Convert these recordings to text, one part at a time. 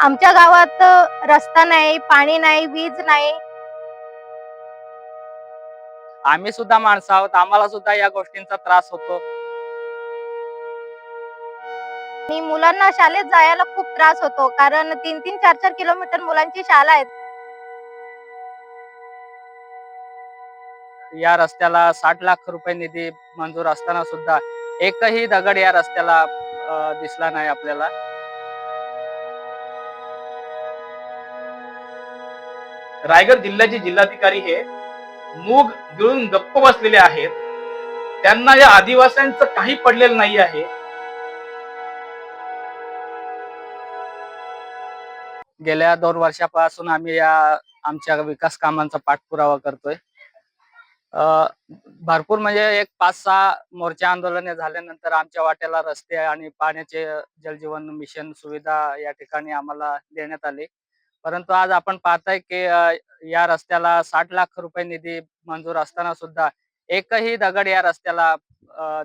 आमच्या गावात रस्ता नाही पाणी नाही वीज नाही. आम्ही सुद्धा माणसं आहोत. आम्हाला सुद्धा या गोष्टींचा त्रास होतो. आणि मुलांना शाळेत जायला खूप त्रास होतो. कारण तीन तीन चार चार किलोमीटर मुलांची शाळा आहे या रस्त्याला साठ लाख रुपये निधी मंजूर असताना सुद्धा एकही दगड या रस्त्याला अ, दिसला नाही आपल्याला. रायगड जिल्ह्याचे जिल्हाधिकारी हे मूग गिळून गप्प बसलेले आहेत. त्यांना या आदिवासींचं काही पडलेलं नाही आहे. गेल्या दोन वर्षापासून आम्ही या आमच्या विकास कामांचा पाठपुरावा करतोय. भरपूर म्हणजे एक पाच सहा मोर्चा आंदोलने झाल्यानंतर आमच्या वाट्याला रस्ते आणि पाण्याचे जलजीवन मिशन सुविधा या ठिकाणी आम्हाला देण्यात आली. परंतु आज आपण पाहताय की या रस्त्याला साठ लाख रुपये निधी मंजूर असताना सुद्धा एकही दगड या रस्त्याला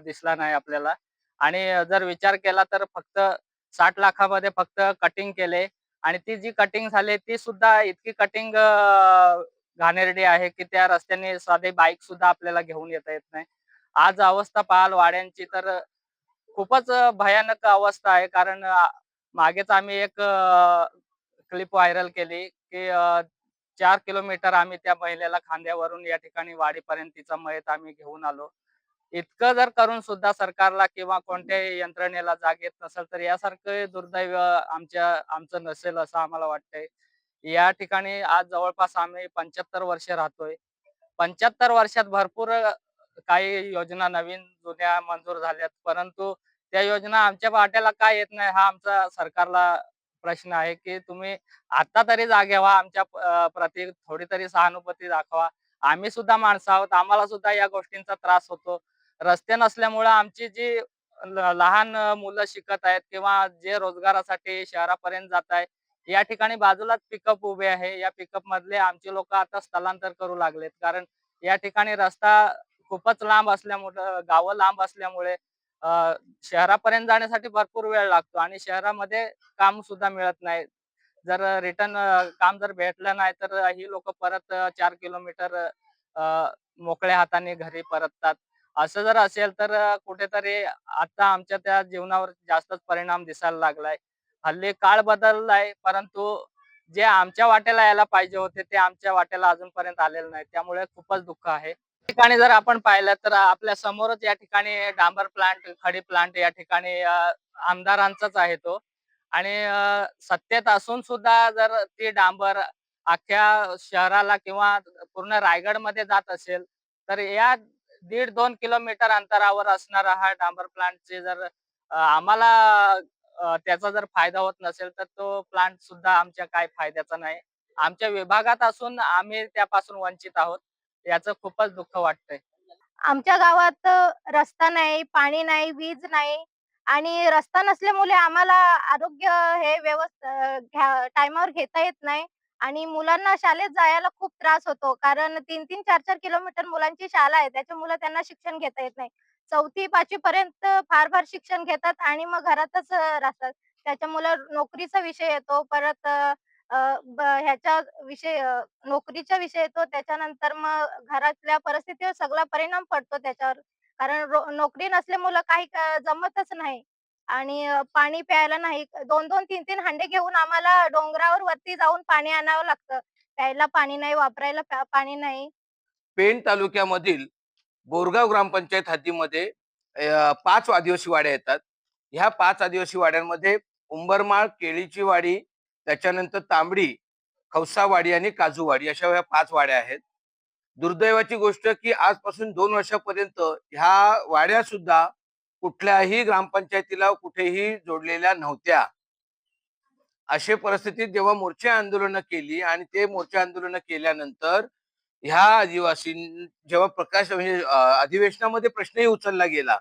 दिसला नाही आपल्याला. आणि जर विचार केला तर फक्त साठ लाखामध्ये फक्त कटिंग केले आणि ती जी कटिंग झाली ती सुद्धा इतकी कटिंग घाणेरडी आहे की त्या रस्त्याने साधे बाईक सुद्धा आपल्याला घेऊन येता येत नाही. आज अवस्था पाहाल वाड्यांची तर खूपच भयानक अवस्था आहे. कारण मागेच आम्ही एक क्लिप व्हायरल केली की चार किलोमीटर आम्ही त्या महिलेला खांद्यावरून या ठिकाणी वाडीपर्यंत तिचा मयत आम्ही घेऊन आलो. इतकं जर करून सुद्धा सरकारला किंवा कोणत्याही यंत्रणेला जाग येत नसेल तर यासारखं दुर्दैव आमच्या आमचं नसेल असं आम्हाला वाटतंय. या ठिकाणी आज जवळपास आम्ही पंच्याहत्तर वर्ष राहतोय. पंच्याहत्तर वर्षात भरपूर काही योजना नवीन जुन्या मंजूर झाल्यात. परंतु त्या योजना आमच्या वाट्याला काय येत नाही हा आमचा सरकारला प्रश्न आहे की तुम्ही आता तरी जागे व्हा आमच्या प्रती थोडी तरी सहानुभूती दाखवा. आम्ही सुद्धा माणसं आहोत आम्हाला सुद्धा या गोष्टींचा त्रास होतो. रस्ते नसल्यामुळं आमची जी लहान मुलं शिकत आहेत किंवा जे रोजगारासाठी शहरापर्यंत जात आहे या ठिकाणी बाजूलाच पिकअप उभे आहे. या पिकअप मधले आमचे लोक आता स्थलांतर करू लागलेत. कारण या ठिकाणी रस्ता खूपच लांब असल्यामुळे गावं लांब असल्यामुळे शहरापर्यंत जाण्यासाठी भरपूर वेळ लागतो आणि शहरामध्ये काम सुद्धा मिळत नाही. जर रिटर्न काम जर भेटलं नाही तर ही लोक परत चार किलोमीटर मोकळ्या हाताने घरी परततात. असं जर असेल तर कुठेतरी आता आमच्या त्या जीवनावर जास्तच परिणाम दिसायला लागलाय. हल्ली काळ बदललाय परंतु जे आमच्या वाट्याला यायला पाहिजे होते ते आमच्या वाट्याला अजूनपर्यंत आलेलं नाही. त्यामुळे खूपच दुःख आहे. ठिकाणी जर आपण पाहिलं तर आपल्या समोरच या ठिकाणी डांबर प्लांट खडी प्लांट या ठिकाणी आमदारांचाच आहे तो. आणि सत्तेत असून सुद्धा जर ती डांबर अख्ख्या शहराला किंवा पूर्ण रायगडमध्ये जात असेल तर या दीड दोन किलोमीटर अंतरावर असणारा हा डांबर प्लांटचे जर आम्हाला त्याचा जर फायदा होत नसेल तर तो प्लांट सुद्धा आमच्या काय फायद्याचा नाही. आमच्या विभागात असून आम्ही त्यापासून वंचित आहोत. याचं खूपच दुःख वाटतंय. आमच्या गावात रस्ता नाही पाणी नाही वीज नाही आणि रस्ता नसल्यामुळे आम्हाला आरोग्य हे व्यवस्था टायमावर घेता येत नाही आणि मुलांना शाळेत जायला खूप त्रास होतो. कारण तीन तीन चार चार किलोमीटर मुलांची शाळा आहे त्याच्यामुळे त्यांना शिक्षण घेता येत नाही. चौथी पाचवी पर्यंत फार फार शिक्षण घेतात आणि मग घरातच राहतात. त्याच्यामुळे नोकरीचा विषय येतो परत अ, ब- विषय अ, नोकरीचा विषय येतो त्याच्यानंतर मग घरातल्या परिस्थितीवर सगळा परिणाम पडतो त्याच्यावर. कारण रो- नोकरी नसल्यामुळं काही जमतच नाही. आणि अ, पाणी प्यायला नाही. दोन दोन तीन तीन हांडे घेऊन आम्हाला डोंगरावर वरती जाऊन पाणी आणावं लागतं. प्यायला पाणी नाही वापरायला प्या- पाणी नाही. पेण तालुक्यामधील बोरगाव ग्रामपंचायत हद्दीमध्ये अ, पाच आदिवासी वाड्या येतात. ह्या पाच आदिवासी वाड्यांमध्ये उंबरमाळ केळीची वाडी त्याच्यानंतर तांबडी खवसावाडी आणि काजूवाडी अशा ह्या पाच वाड्या आहेत. दुर्दैवाची गोष्ट की आजपासून दोन वर्षापर्यंत ह्या वाड्या सुद्धा कुठल्याही ग्रामपंचायतीला कुठेही जोडलेल्या नव्हत्या. अशी परिस्थितीत जेव्हा मोर्चे आंदोलनं केली आणि ते मोर्चे आंदोलनं केल्यानंतर ह्या आदिवासी जेव्हा प्रकाश म्हणजे अधिवेशनामध्ये प्रश्नही उचलला गेला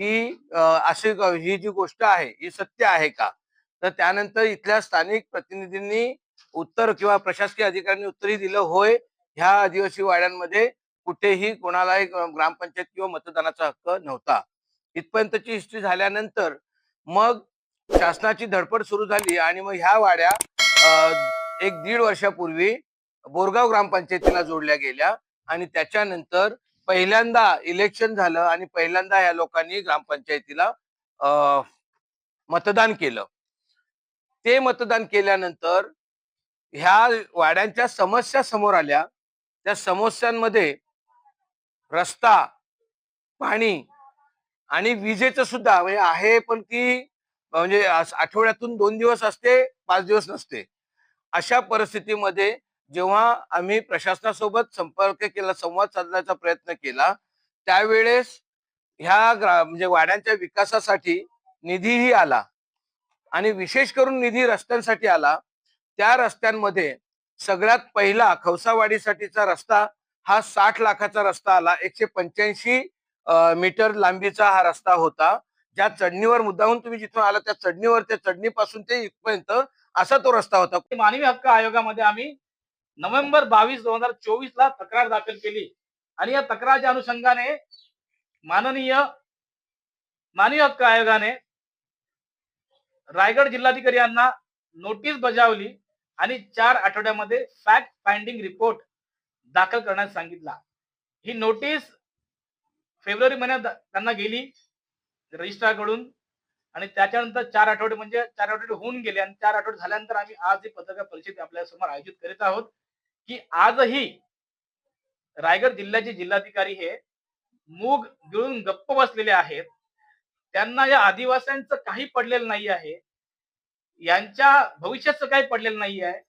की अशी ही जी गोष्ट आहे ही सत्य आहे का? तर त्यानंतर इथल्या स्थानिक प्रतिनिधींनी उत्तर किंवा प्रशासकीय अधिकाऱ्यांनी उत्तरही दिलं होय ह्या आदिवासी वाड्यांमध्ये कुठेही कोणालाही ग्रामपंचायत किंवा मतदानाचा हक्क नव्हता. इथपर्यंतची हिस्ट्री झाल्यानंतर मग शासनाची धडपड सुरू झाली आणि मग ह्या वाड्या एक दीड वर्षापूर्वी बोरगाव ग्रामपंचायतीला जोडल्या गेल्या आणि त्याच्यानंतर पहिल्यांदा इलेक्शन झालं आणि पहिल्यांदा या लोकांनी ग्रामपंचायतीला अ, मतदान केलं. ते मतदान केल्यानंतर ह्या वाड्यांच्या समस्या समोर आल्या. त्या समस्यांमध्ये रस्ता पाणी आणि विजेचं सुद्धा म्हणजे आहे पण ती म्हणजे आठवड्यातून दोन दिवस असते पाच दिवस नसते. अशा परिस्थितीमध्ये जेव्हा आम्ही प्रशासनासोबत संपर्क केला संवाद साधण्याचा प्रयत्न केला त्यावेळेस ह्या ग्रा म्हणजे वाड्यांच्या विकासासाठी निधीही आला. आणि विशेष करून निधी रस्त्यांसाठी आला त्या रस्त्यांमध्ये सगळ्यात पहिला खवसावाडीसाठीचा रस्ता हा साठ लाखाचा रस्ता आला. एकशे पंच्याऐंशी मीटर लांबीचा हा रस्ता होता. ज्या चढणीवर मुद्दाहून तुम्ही जिथून आला त्या चढणीवर त्या चढणीपासून ते इथपर्यंत असा तो रस्ता होता. मानवी हक्क आयोगामध्ये आम्ही नोव्हेंबर बावीस दोन हजार चोवीस ला तक्रार दाखल केली. आणि या तक्रारच्या अनुषंगाने माननीय मानवी हक्क आयोगाने रायगड जिल्हाधिकारी यांना नोटीस बजावली आणि चार आठवड्यामध्ये फॅक्ट फाइंडिंग रिपोर्ट दाखल करण्यास सांगितला. ही नोटीस फेब्रुवारी महिन्यात त्यांना गेली रजिस्ट्रारकडून आणि त्याच्यानंतर चार आठवडे म्हणजे चार आठवडे होऊन गेले आणि चार आठवडे झाल्यानंतर आम्ही आज ही पत्रकार परिषद आपल्यासमोर आयोजित करीत आहोत की आजही रायगड जिल्ह्याचे जिल्हाधिकारी हे मूग गिळून गप्प बसलेले आहेत. त्यांना या आदिवासींचं काही पडलेलं नाही आहे यांच्या भविष्याचं काही पडलेलं नाही आहे